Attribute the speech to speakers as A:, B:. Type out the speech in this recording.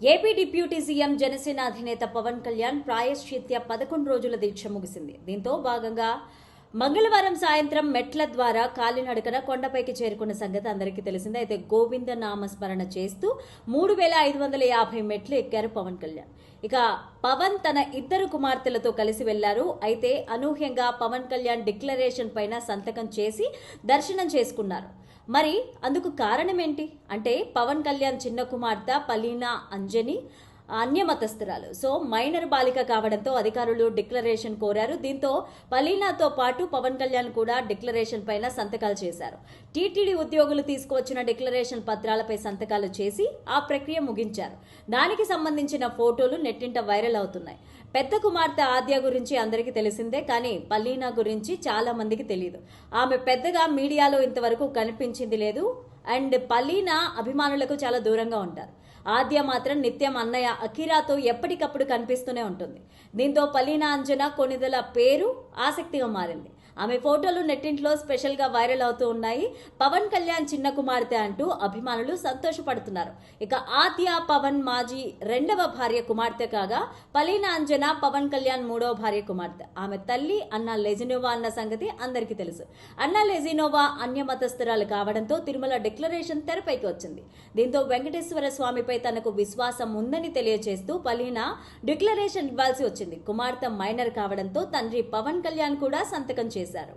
A: AP deputy CM Janasena అధినేత పవన్ కళ్యాణ్ ప్రాయశ్చిత్య పదకొండు రోజుల దీక్ష ముగిసింది. దీంతో భాగంగా మంగళవారం సాయంత్రం మెట్ల ద్వారా కాలినడకన కొండపైకి చేరుకున్న సంగతి అందరికీ తెలిసిందే. అయితే గోవింద నామస్మరణ చేస్తూ మూడు వేల ఐదు వందల యాభై మెట్లు ఎక్కారు పవన్ కళ్యాణ్. ఇక పవన్ తన ఇద్దరు కుమార్తెలతో కలిసి వెళ్ళారు. అయితే అనూహ్యంగా పవన్ కళ్యాణ్ డిక్లరేషన్ పైన సంతకం చేసి దర్శనం చేసుకున్నారు. మరి అందుకు కారణం ఏంటి? అంటే పవన్ కళ్యాణ్ చిన్న కుమార్తె పలీనా అంజని అన్యమతస్థురాలు. సో మైనర్ బాలిక కావడంతో అధికారులు డిక్లరేషన్ కోరారు. దీంతో పలీనాతో పాటు పవన్ కళ్యాణ్ కూడా డిక్లరేషన్ పైన సంతకాలు చేశారు. టీటీడీ ఉద్యోగులు తీసుకువచ్చిన డిక్లరేషన్ పత్రాలపై సంతకాలు చేసి ఆ ప్రక్రియ ముగించారు. దానికి సంబంధించిన ఫోటోలు నెట్టింట వైరల్ అవుతున్నాయి. పెద్ద కుమార్తె ఆద్య గురించి అందరికీ తెలిసిందే కానీ పల్లీనా గురించి చాలా మందికి తెలియదు ఆమె పెద్దగా మీడియాలో ఇంతవరకు కనిపించింది లేదు. అండ్ పల్లీనా అభిమానులకు చాలా దూరంగా ఉంటారు. ఆద్య మాత్రం నిత్యం అన్నయ్య అఖీరాతో ఎప్పటికప్పుడు కనిపిస్తూనే ఉంటుంది. దీంతో పలీనా అంజన కొనిదల పేరు ఆసక్తిగా మారింది. ఆమె ఫోటోలు నెట్టింట్లో స్పెషల్గా వైరల్ అవుతూ ఉన్నాయి. పవన్ కళ్యాణ్ చిన్న కుమార్తె అంటూ అభిమానులు సంతోషపడుతున్నారు. ఇక ఆద్య పవన్ మాజీ రెండవ భార్య కుమార్తె కాగా పలీనా అంజన పవన్ కళ్యాణ్ మూడవ భార్య కుమార్తె. ఆమె తల్లి అన్న లెజినోవా అన్న సంగతి అందరికీ తెలుసు. అన్న లెజినోవా అన్యమతస్థురాలు కావడంతో తిరుమల డిక్లరేషన్ తెరపైకి వచ్చింది. దీంతో వెంకటేశ్వర స్వామిపై తనకు విశ్వాసం ఉందని తెలియజేస్తూ పలీనా డిక్లరేషన్ ఇవ్వాల్సి వచ్చింది. కుమార్తె మైనర్ కావడంతో తండ్రి పవన్ కళ్యాణ్ కూడా సంతకం చేశారు. చేశారు